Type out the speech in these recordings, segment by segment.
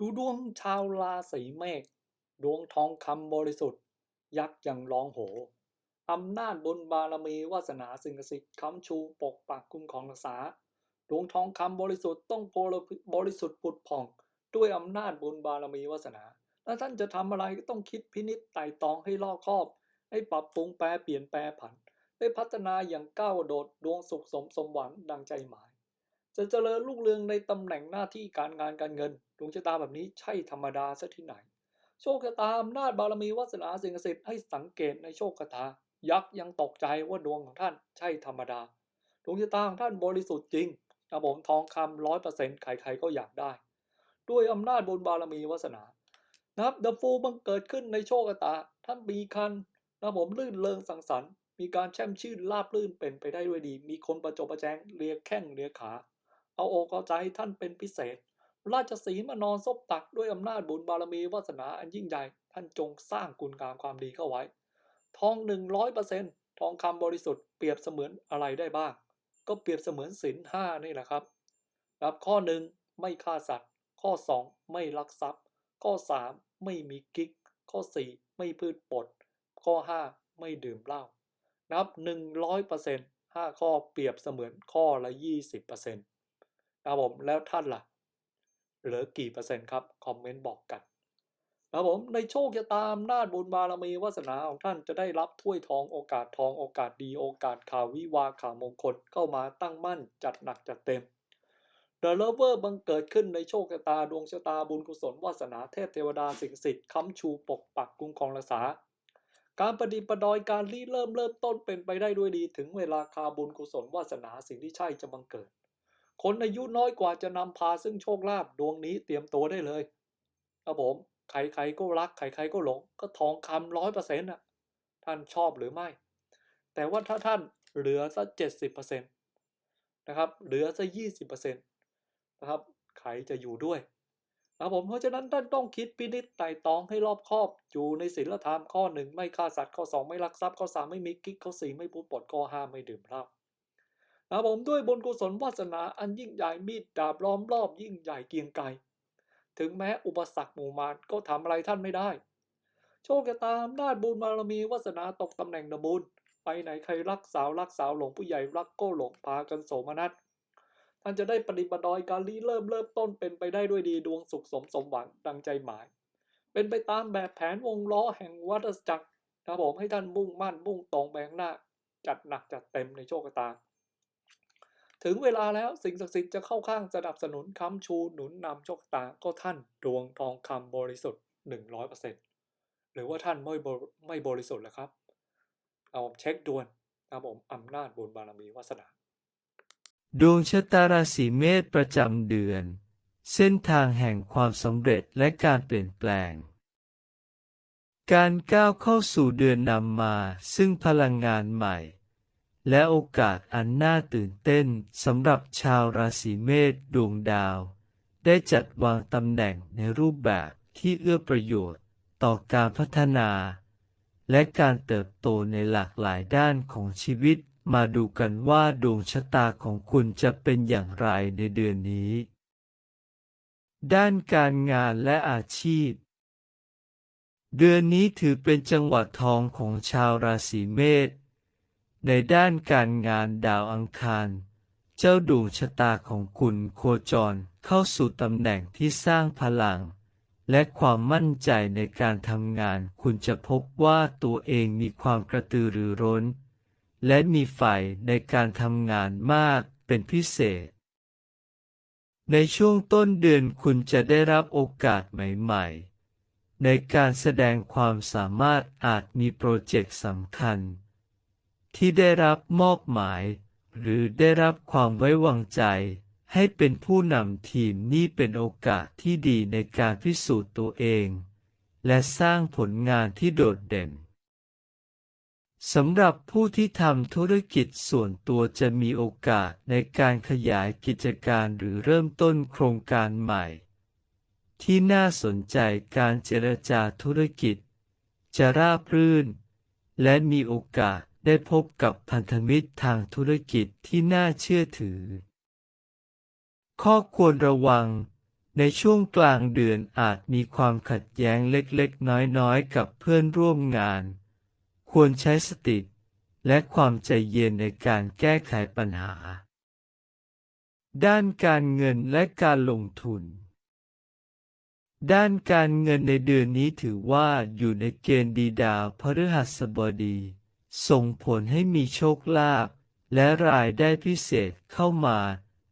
ดูดวงชาวราศีเมษดวงทองคำบริสุทธิ์ ยักษ์ยังร้องโหอำนาจบุญบารมีวาสนาสิ่งศักดิ์สิทธิ์ค้ำชูปกปักคุ้มของรักษา ดวงทองคำบริสุทธิ์ต้องบริสุทธิ์ปุดผ่อง ด้วยอำนาจบุญบารมีวาสนา และท่านจะทำอะไรก็ต้องคิดพินิจไต่ตองให้รอบคอบ ให้ปรับปรุงแปรเปลี่ยนแปรผัน ได้พัฒนาอย่างก้าวโดดดวงสุขสมสมหวังดังใจหมาย จะเจริญรุ่งเรืองในตำแหน่งหน้าที่การงานการเงิน ดวงชะตาแบบนี้ใช่ธรรมดาซะที่ไหน โชคชะตาอำนาจบารมีวาสนาสิ่งศักดิ์สิทธิ์ให้สังเกตในโชคชะตา ยักษ์ยังตกใจว่าดวงของท่านใช่ธรรมดา ดวงชะตาของท่านบริสุทธิ์จริงนะผมทองคำร้อยเปอร์เซ็นต์ใครๆก็อยากได้ ด้วยอำนาจบุญบารมีวาสนานะครับเดอะฟูบังเกิดขึ้นในโชคชะตา ท่านมีคันนะผมลื่นเริงสังสรรค์ มีการแช่มชื่นราบลื่นเป็นไปได้ด้วยดี มีคนประจบประแจงเลียแข้งเลียขา เอาอกเอาใจท่านเป็นพิเศษ ราชสีมานอนซบตักด้วยอำนาจบุญบารมีวาสนาอันยิ่งใหญ่ท่านจงสร้างคุณงามความดีเข้าไว้ ทองหนึ่งร้อยเปอร์เซ็นต์ทองคำบริสุทธิ์เปรียบเสมือนอะไรได้บ้าง ก็เปรียบเสมือนศีลห้านี่แหละครับครับข้อหนึ่งไม่ฆ่าสัตว์ ข้อสองไม่ลักทรัพย์ ข้อสามไม่มีกิ๊ก ข้อสี่ไม่พืชปด ข้อห้าไม่ดื่มเหล้านับหนึ่งร้อยเปอร์เซ็นต์ห้าข้อเปรียบเสมือนข้อละยี่สิบเปอร์เซ็นต์ครับผมแล้วท่านล่ะ เหลือกี่เปอร์เซ็นต์ครับ คอมเมนต์บอกกันครับผมในโชคชะตาอำนาจบุญบารมีวาสนาของท่านจะได้รับถ้วยทองโอกาสทองโอกาสดีโอกาสข่าววิวาข่าวมงคลเข้ามาตั้งมั่นจัดหนักจัดเต็ม The Lover บังเกิดขึ้นในโชคชะตาดวงชะตาบุญกุศลวาสนาเทพเทวดาสิ่งศักดิ์สิทธิ์ค้ำชูปกปักคุ้มครองรักษา การประดิปดอยการรีเริ่มเริ่มต้นเป็นไปได้ด้วยดี ถึงเวลาคาบุญกุศลวาสนาสิ่งที่ใช่จะบังเกิด คนอายุน้อยกว่าจะนำพาซึ่งโชคลาภดวงนี้เตรียมตัวได้เลย ครับผม ใครๆก็รัก ใครๆก็หลง ก็ทองคำร้อยเปอร์เซ็นต์อะ ท่านชอบหรือไม่ แต่ว่าถ้าท่านเหลือสักเจ็ดสิบเปอร์เซ็นต์นะครับ เหลือสักยี่สิบเปอร์เซ็นต์นะครับ ใครจะอยู่ด้วยนะผมเพราะฉะนั้นท่านต้องคิดพินิจไต่ตองให้รอบคอบ อยู่ในศีลธรรมข้อหนึ่งไม่ฆ่าสัตว์ข้อสองไม่ลักทรัพย์ข้อสามไม่มีกิ๊กข้อสี่ไม่พูดปดข้อห้าไม่ดื่มเหล้า นะผมด้วยบุญกุศลวาสนาอันยิ่งใหญ่มีดดาบล้อมรอบยิ่งใหญ่เกียงไกรถึงแม้อุปสรรคหมู่มารก็ทำอะไรท่านไม่ได้ โชคชะตาอำนาจบุญบารมีวาสนาตกตำแหน่งนบุญไปไหนใครรักสาวรักสาวหลงผู้ใหญ่รักก็หลงพากันโสมนัสท่านจะได้ปฏิบัติดอยการรีเริ่มเริ่มต้นเป็นไปได้ด้วยดีดวงสุขสมสมหวังดังใจหมาย เป็นไปตามแบบแผนวงล้อแห่งวัฏจักรนะผมให้ท่านมุ่งมั่นมุ่งตรงไปข้างหน้า จัดหนักจัดเต็มในโชคชะตา ถึงเวลาแล้วสิ่งศักดิ์สิทธิ์จะเข้าข้างสนับสนุนค้ำชูหนุนนำโชคตาก็ท่านดวงทองคำบริสุทธิ์หนึ่งร้อยเปอร์เซ็นต์หรือว่าท่านไม่บริไม่บริสุทธิ์แล้วครับ เอาเช็คดวนนะผมอำนาจบุญบารมีวาสนา ดวงชะตาราศีเมษประจำเดือน เส้นทางแห่งความสำเร็จและการเปลี่ยนแปลงการก้าวเข้าสู่เดือนนำมาซึ่งพลังงานใหม่ และโอกาสอันน่าตื่นเต้นสำหรับชาวราศีเมษดวงดาว ได้จัดวางตำแหน่งในรูปแบบที่เอื้อประโยชน์ต่อการพัฒนา และการเติบโตในหลากหลายด้านของชีวิตมาดูกันว่าดวงชะตาของคุณจะเป็นอย่างไรในเดือนนี้ ด้านการงานและอาชีพ เดือนนี้ถือเป็นจังหวะทองของชาวราศีเมษ ในด้านการงานดาวอังคาร เจ้าดวงชะตาของคุณโคจรเข้าสู่ตำแหน่งที่สร้างพลัง และความมั่นใจในการทำงาน คุณจะพบว่าตัวเองมีความกระตือรือร้น และมีไฟในการทำงานมากเป็นพิเศษ ในช่วงต้นเดือนคุณจะได้รับโอกาสใหม่ๆ ในการแสดงความสามารถอาจมีโปรเจกต์สำคัญ ที่ได้รับมอบหมาย หรือได้รับความไว้วางใจ ให้เป็นผู้นำทีมนี่เป็นโอกาสที่ดีในการพิสูจน์ตัวเอง และสร้างผลงานที่โดดเด่นสำหรับผู้ที่ทำธุรกิจส่วนตัวจะมีโอกาสในการขยายกิจการหรือเริ่มต้นโครงการใหม่ ที่น่าสนใจการเจรจาธุรกิจ จะราบรื่น และมีโอกาส ได้พบกับพันธมิตรทางธุรกิจที่น่าเชื่อถือ ข้อควรระวัง ในช่วงกลางเดือนอาจมีความขัดแย้งเล็กๆ น้อยๆ กับเพื่อนร่วมงาน ควรใช้สติ และความใจเย็นในการแก้ไขปัญหา ด้านการเงินและการลงทุนด้านการเงินในเดือนนี้ถือว่าอยู่ในเกณฑ์ดีดาวพฤหัสบดี ส่งผลให้มีโชคลาภและรายได้พิเศษเข้ามา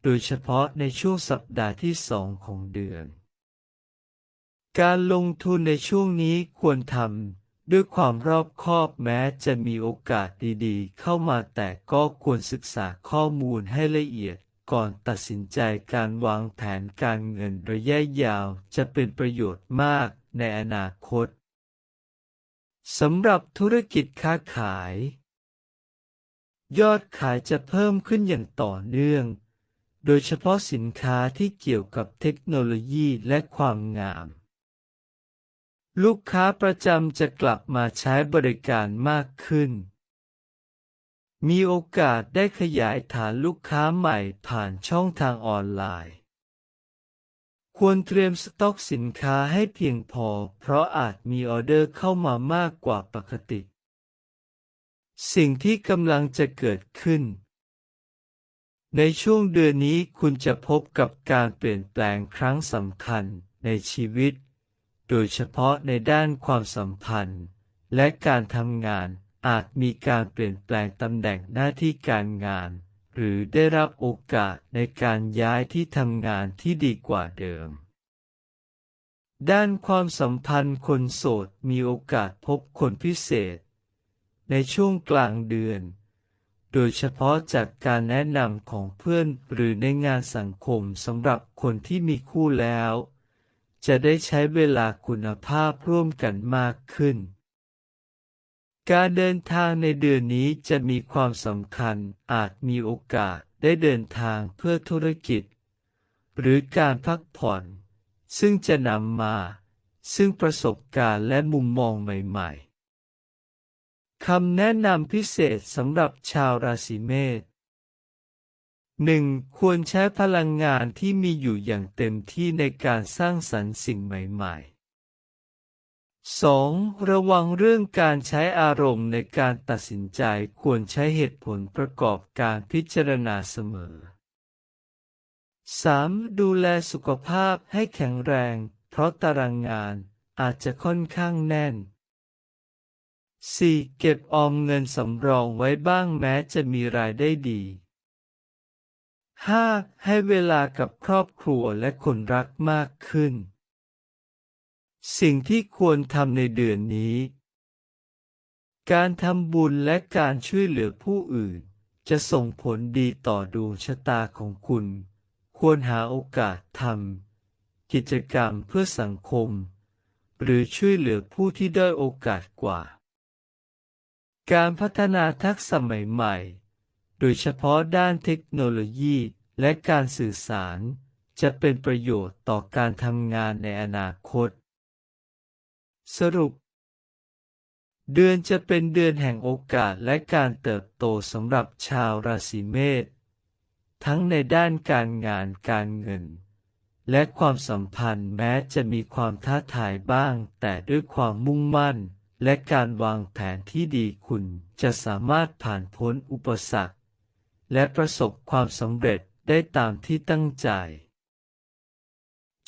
โดยเฉพาะในช่วงสัปดาห์ที่สองของเดือน การลงทุนในช่วงนี้ควรทำด้วยความรอบคอบแม้จะมีโอกาสดีๆ เข้ามาแต่ก็ควรศึกษาข้อมูลให้ละเอียดก่อนตัดสินใจการวางแผนการเงินระยะยาวจะเป็นประโยชน์มากในอนาคต สำหรับธุรกิจค้าขาย ยอดขายจะเพิ่มขึ้นอย่างต่อเนื่อง โดยเฉพาะสินค้าที่เกี่ยวกับเทคโนโลยีและความงาม ลูกค้าประจำจะกลับมาใช้บริการมากขึ้น มีโอกาสได้ขยายฐานลูกค้าใหม่ผ่านช่องทางออนไลน์ ควรเตรียมสต็อกสินค้าให้เพียงพอ เพราะอาจมีออเดอร์เข้ามามากกว่าปกติ สิ่งที่กำลังจะเกิดขึ้น ในช่วงเดือนนี้คุณจะพบกับการเปลี่ยนแปลงครั้งสำคัญในชีวิต โดยเฉพาะในด้านความสัมพันธ์ และการทำงานอาจมีการเปลี่ยนแปลงตำแหน่งหน้าที่การงาน หรือได้รับโอกาสในการย้ายที่ทำงานที่ดีกว่าเดิม ด้านความสัมพันธ์คนโสดมีโอกาสพบคนพิเศษ ในช่วงกลางเดือน โดยเฉพาะจากการแนะนำของเพื่อนหรือในงานสังคมสำหรับคนที่มีคู่แล้ว จะได้ใช้เวลาคุณภาพร่วมกันมากขึ้น การเดินทางในเดือนนี้จะมีความสำคัญอาจมีโอกาสได้เดินทางเพื่อธุรกิจ หรือการพักผ่อน ซึ่งจะนำมา ซึ่งประสบการณ์และมุมมองใหม่ๆคำแนะนำพิเศษสำหรับชาวราศีเมษ 1. ควรใช้พลังงานที่มีอยู่อย่างเต็มที่ในการสร้างสรรค์สิ่งใหม่ ๆ 2. ระวังเรื่องการใช้อารมณ์ในการตัดสินใจควรใช้เหตุผลประกอบการพิจารณาเสมอ 3. ดูแลสุขภาพให้แข็งแรง เพราะตารางงานอาจจะค่อนข้างแน่น 4. เก็บออมเงินสำรองไว้บ้างแม้จะมีรายได้ดี 5. ให้เวลากับครอบครัวและคนรักมากขึ้น สิ่งที่ควรทำในเดือนนี้ การทำบุญและการช่วยเหลือผู้อื่น จะส่งผลดีต่อดวงชะตาของคุณ ควรหาโอกาสทำกิจกรรมเพื่อสังคม หรือช่วยเหลือผู้ที่ด้อยโอกาสกว่า การพัฒนาทักษะใหม่ ๆ โดยเฉพาะด้านเทคโนโลยีและการสื่อสารจะเป็นประโยชน์ต่อการทำงานในอนาคต สรุป เดือนจะเป็นเดือนแห่งโอกาสและการเติบโตสำหรับชาวราศีเมษทั้งในด้านการงานการเงิน และความสัมพันธ์แม้จะมีความท้าทายบ้าง แต่ด้วยความมุ่งมั่น และการวางแผนที่ดีคุณจะสามารถผ่านพ้นอุปสรรค และประสบความสำเร็จได้ตามที่ตั้งใจ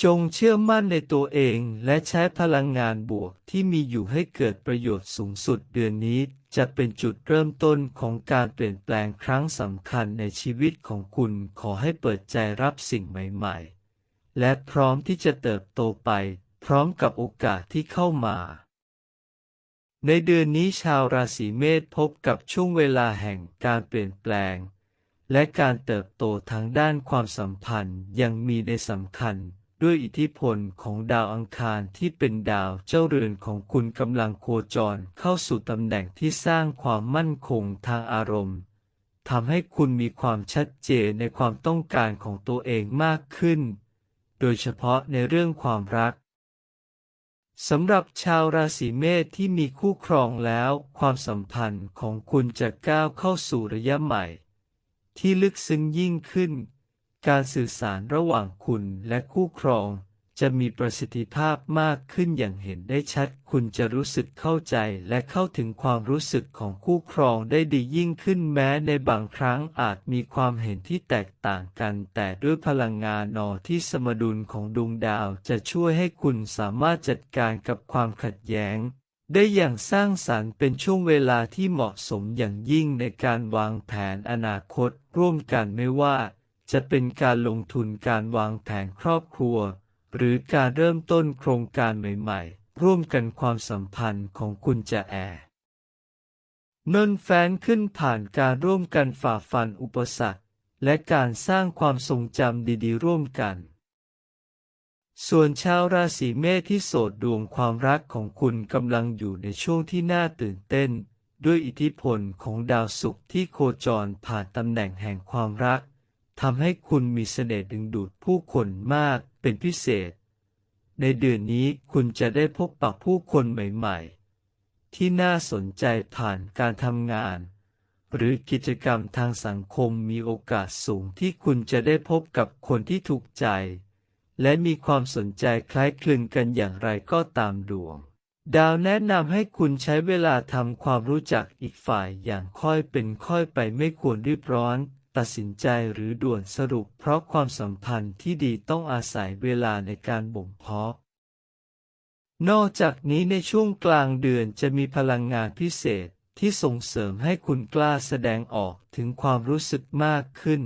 จงเชื่อมั่นในตัวเองและใช้พลังงานบวกที่มีอยู่ให้เกิดประโยชน์สูงสุดเดือนนี้ จะเป็นจุดเริ่มต้นของการเปลี่ยนแปลงครั้งสำคัญในชีวิตของคุณขอให้เปิดใจรับสิ่งใหม่ๆ และพร้อมที่จะเติบโตไป พร้อมกับโอกาสที่เข้ามา ในเดือนนี้ชาวราศีเมษพบกับช่วงเวลาแห่งการเปลี่ยนแปลง และการเติบโตทางด้านความสัมพันธ์ยังมีในสำคัญ ด้วยอิทธิพลของดาวอังคารที่เป็นดาวเจ้าเรือนของคุณกำลังโคจรเข้าสู่ตำแหน่งที่สร้างความมั่นคงทางอารมณ์ทำให้คุณมีความชัดเจนในความต้องการของตัวเองมากขึ้น โดยเฉพาะในเรื่องความรักสำหรับชาวราศีเมษที่มีคู่ครองแล้ว ความสัมพันธ์ของคุณจะก้าวเข้าสู่ระยะใหม่ ที่ลึกซึ้งยิ่งขึ้น การสื่อสารระหว่างคุณและคู่ครอง จะมีประสิทธิภาพมากขึ้นอย่างเห็นได้ชัด คุณจะรู้สึกเข้าใจและเข้าถึงความรู้สึกของคู่ครองได้ดียิ่งขึ้นแม้ในบางครั้งอาจมีความเห็นที่แตกต่างกัน แต่ด้วยพลังงานนอที่สมดุลของดวงดาวจะช่วยให้คุณสามารถจัดการกับความขัดแย้งได้อย่างสร้างสรรค์เป็นช่วงเวลาที่เหมาะสมอย่างยิ่งในการวางแผนอนาคตร่วมกันไม่ว่า จะเป็นการลงทุนการวางแผนครอบครัว หรือการเริ่มต้นโครงการใหม่ๆ ร่วมกันความสัมพันธ์ของคุณจะแอร์นนแฟนขึ้นผ่านการร่วมกันฝ่าฟันอุปสรรค และการสร้างความทรงจำดีๆ ร่วมกัน ส่วนชาวราศีเมษที่โสดดวงความรักของคุณกำลังอยู่ในช่วงที่น่าตื่นเต้น ด้วยอิทธิพลของดาวศุกร์ที่โคจรผ่านตำแหน่งแห่งความรัก ทำให้คุณมีเสน่ห์ดึงดูดผู้คนมากเป็นพิเศษ ในเดือนนี้คุณจะได้พบปะผู้คนใหม่ๆ ที่น่าสนใจผ่านการทำงาน หรือกิจกรรมทางสังคมมีโอกาสสูงที่คุณจะได้พบกับคนที่ถูกใจ และมีความสนใจคล้ายคลึงกันอย่างไรก็ตามดวง ดาวแนะนำให้คุณใช้เวลาทำความรู้จักอีกฝ่ายอย่างค่อยเป็นค่อยไปไม่ควรรีบร้อน ตัดสินใจหรือด่วนสรุปเพราะความสัมพันธ์ที่ดีต้องอาศัยเวลาในการบ่มเพาะ นอกจากนี้ในช่วงกลางเดือนจะมีพลังงานพิเศษที่ส่งเสริมให้คุณกล้าแสดงออกถึงความรู้สึกมากขึ้น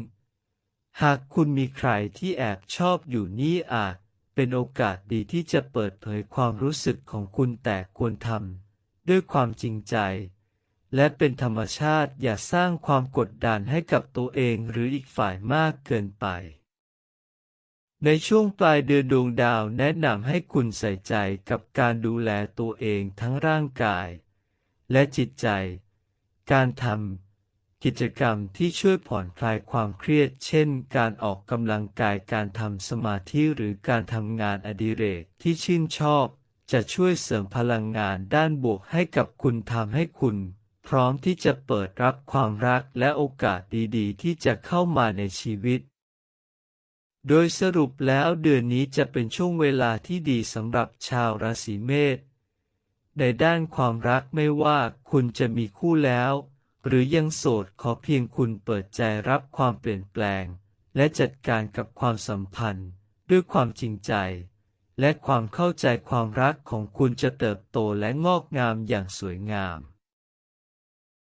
หากคุณมีใครที่แอบชอบอยู่นี่อาจเป็นโอกาสดีที่จะเปิดเผยความรู้สึกของคุณแต่ควรทำด้วยความจริงใจ และเป็นธรรมชาติอย่าสร้างความกดดันให้กับตัวเองหรืออีกฝ่ายมากเกินไป ในช่วงปลายเดือนดวงดาวแนะนำให้คุณใส่ใจกับการดูแลตัวเองทั้งร่างกาย และจิตใจ การทำกิจกรรมที่ช่วยผ่อนคลายความเครียด เช่น การออกกำลังกายการทำสมาธิหรือการทำงานอดิเรกที่ชื่นชอบ จะช่วยเสริมพลังงานด้านบวกให้กับคุณทำให้คุณ พร้อมที่จะเปิดรับความรักและโอกาสดีๆ ที่จะเข้ามาในชีวิต โดยสรุปแล้วเดือนนี้จะเป็นช่วงเวลาที่ดีสำหรับชาวราศีเมษ ในด้านความรักไม่ว่าคุณจะมีคู่แล้ว หรือยังโสดขอเพียงคุณเปิดใจรับความเปลี่ยนแปลง และจัดการกับความสัมพันธ์ด้วยความจริงใจและความเข้าใจความรักของคุณจะเติบโตและงอกงามอย่างสวยงาม